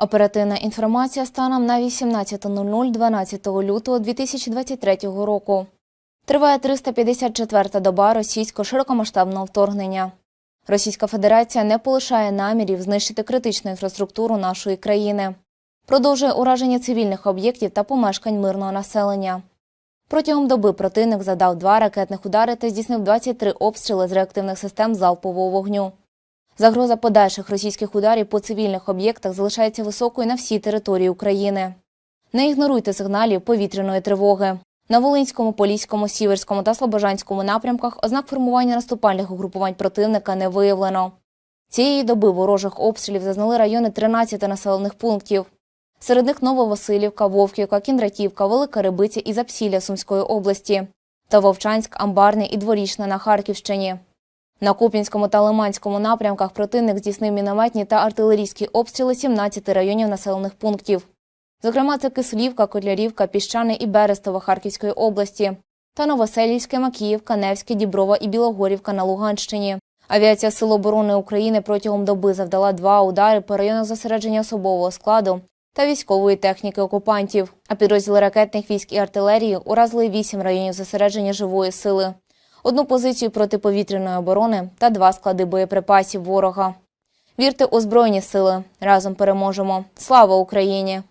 Оперативна інформація станом на 18.00 12 лютого 2023 року. Триває 354-та доба російського широкомасштабного вторгнення. Російська Федерація не полишає намірів знищити критичну інфраструктуру нашої країни. Продовжує ураження цивільних об'єктів та помешкань мирного населення. Протягом доби противник задав два ракетних удари та здійснив 23 обстріли з реактивних систем залпового вогню. Загроза подальших російських ударів по цивільних об'єктах залишається високою на всій території України. Не ігноруйте сигналів повітряної тривоги. На Волинському, Поліському, Сіверському та Слобожанському напрямках ознак формування наступальних угрупувань противника не виявлено. Цієї доби ворожих обстрілів зазнали райони 13 населених пунктів. Серед них Нововасилівка, Вовківка, Кіндратівка, Велика Рибиця і Запсілля Сумської області та Вовчанськ, Амбарне і Дворічне на Харківщині. На Куп'янському та Лиманському напрямках противник здійснив мінометні та артилерійські обстріли 17 районів населених пунктів. Зокрема, це Кислівка, Котлярівка, Піщане і Берестово Харківської області та Новоселівське, Макіївка, Невське, Діброва і Білогорівка на Луганщині. Авіація Сил оборони України протягом доби завдала два удари по районах зосередження особового складу та військової техніки окупантів. А підрозділи ракетних військ і артилерії уразили вісім районів зосередження живої сили, одну позицію протиповітряної оборони та два склади боєприпасів ворога. Вірте у збройні сили. Разом переможемо. Слава Україні!